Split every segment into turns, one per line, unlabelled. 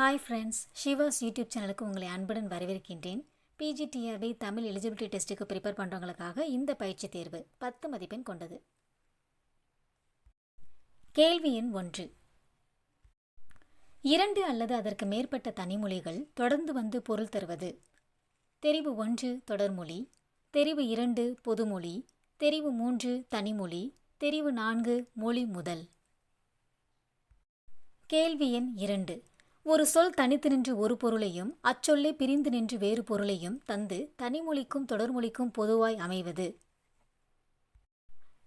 Hi friends ஷிவாஸ் YouTube சேனலுக்கு உங்களை அன்புடன் வரவேற்கின்றேன். பிஜிடிஆர்பி தமிழ் எலிஜிபிலிட்டி டெஸ்ட்டுக்கு ப்ரிப்பேர் பண்ணுறவங்களுக்காக இந்த பயிற்சி தேர்வு பத்து மதிப்பெண் கொண்டது. கேள்வி எண் ஒன்று. இரண்டு அல்லது அதற்கு மேற்பட்ட தனிமொழிகள் தொடர்ந்து வந்து பொருள் தருவது. தெரிவு ஒன்று தொடர்மொழி. தெரிவு இரண்டு பொதுமொழி. தெரிவு மூன்று தனிமொழி. தெரிவு நான்கு மொழி முதல். கேள்வி எண் இரண்டு. ஒரு சொல் தனித்து நின்று ஒரு பொருளையும் அச்சொல்லே பிரிந்து நின்று வேறு பொருளையும் தந்து தனிமொழிக்கும் தொடர்மொழிக்கும் பொதுவாய் அமைவது.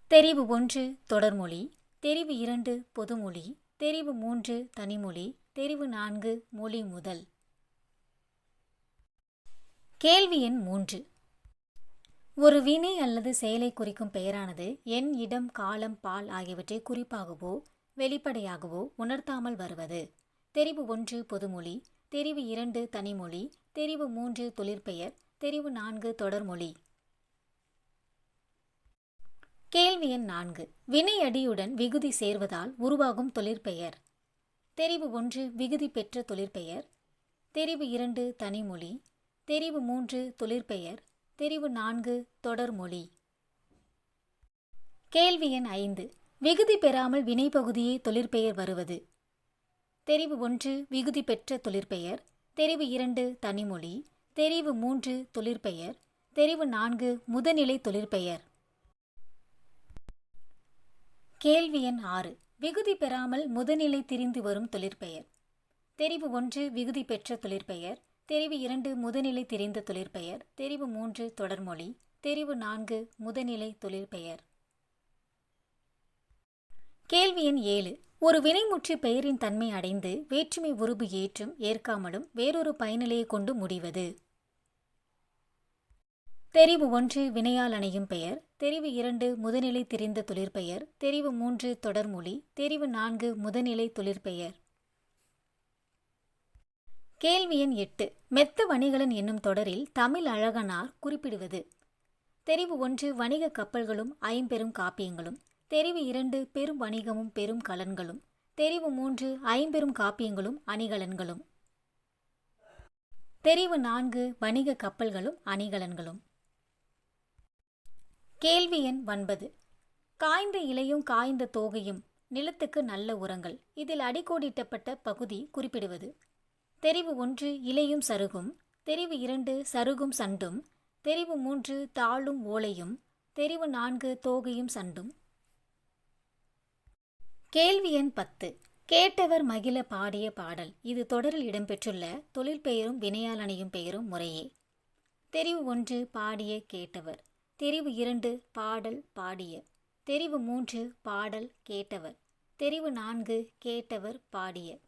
தெரிவு ஒன்று தொடர்மொழி தெரிவு இரண்டு பொதுமொழி தெரிவு மூன்று தனிமொழி தெரிவு நான்கு மொழி முதல். கேள்வி எண் மூன்று. ஒரு வினை அல்லது செயலை குறிக்கும் பெயரானது எண் இடம் காலம் பால் ஆகியவற்றை குறிப்பாகவோ வெளிப்படையாகவோ உணர்த்தாமல் வருவது. தெரிவு ஒன்று பொதுமொழி தெரிவு இரண்டு தனிமொழி தெரிவு மூன்று தொழிற்பெயர் தெரிவு நான்கு தொடர்மொழி. கேள்வி எண் நான்கு. வினை அடியுடன் விகுதி சேர்வதால் உருவாகும் தொழிற்பெயர். தெரிவு ஒன்று விகுதி பெற்ற தொழிற்பெயர். தெரிவு இரண்டு தனிமொழி தெரிவு மூன்று தொழிற்பெயர் தெரிவு நான்கு தொடர்மொழி. கேள்வி எண் ஐந்து. விகுதி பெறாமல் வினைப்பகுதியே தொழிற்பெயர் வருவது. தெரிவு ஒன்று விகுதி பெற்ற தொழிற்பெயர். தெரிவு இரண்டு தனிமொழி. தெரிவு மூன்று தொழிற்பெயர். தெரிவு நான்கு முதநிலை தொழிற்பெயர். கேள்வி எண் ஆறு. விகுதி பெறாமல் முதநிலை திரிந்து வரும் தொழிற்பெயர். தெரிவு ஒன்று விகுதி பெற்ற தொழிற்பெயர். தெரிவு இரண்டு முதநிலை திரிந்த தொழிற்பெயர். தெரிவு மூன்று தொடர்மொழி. தெரிவு நான்கு முதநிலை தொழிற்பெயர். கேள்வி எண் ஏழு. ஒரு வினைமுற்று பெயரின் தன்மை அடைந்து வேற்றுமை உருபு ஏற்றும் ஏற்காமலும் வேறொரு பயனிலையை கொண்டு முடிவது. தெரிவு ஒன்று வினையால் அணையும் பெயர் தெரிவு இரண்டு முதுநிலை திரிந்த தொழிற்பெயர் தெரிவு மூன்று தொடர்மொழி தெரிவு நான்கு முதநிலை தொழிற்பெயர் கேள்வி எண் எட்டு. மெத்த வணிகலன் என்னும் தொடரில் தமிழ் அழகனார் குறிப்பிடுவது. தெரிவு ஒன்று வணிக கப்பல்களும் ஐம்பெரும் காப்பியங்களும் தெரிவு இரண்டு பெரும் வணிகமும் பெரும் கலன்களும். தெரிவு மூன்று ஐம்பெரும் காப்பியங்களும் அணிகலன்களும். தெரிவு நான்கு வணிக கப்பல்களும் அணிகலன்களும். கேள்வி எண் ஒன்பது. காய்ந்த இலையும் காய்ந்த தோகையும் நிலத்துக்கு நல்ல உரங்கள். இதில் அடிக்கோடிட்டப்பட்ட பகுதி குறிப்பிடுவது. தெரிவு ஒன்று இலையும் சருகும். தெரிவு இரண்டு சருகும் சண்டும். தெரிவு மூன்று தாளும் ஓலையும். தெரிவு நான்கு தோகையும் சண்டும். கேள்வி எண் பத்து. கேட்டவர் மகிழ பாடிய பாடல். இது தொடரில் இடம்பெற்றுள்ள தொழில் பெயரும் வினையாளனையும் பெயரும் முறையே. தெரிவு ஒன்று பாடிய கேட்டவர். தெரிவு இரண்டு பாடல் பாடிய. தெரிவு மூன்று பாடல் கேட்டவர். தெரிவு நான்கு கேட்டவர் பாடிய.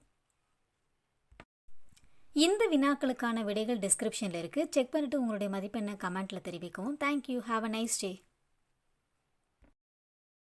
இந்த வினாக்களுக்கான விடைகள் டிஸ்கிரிப்ஷனில் இருக்குது செக் பண்ணிவிட்டு உங்களுடைய மதிப்பெண்ணை கமெண்ட்டில் தெரிவிக்கவும். Thank you have a nice day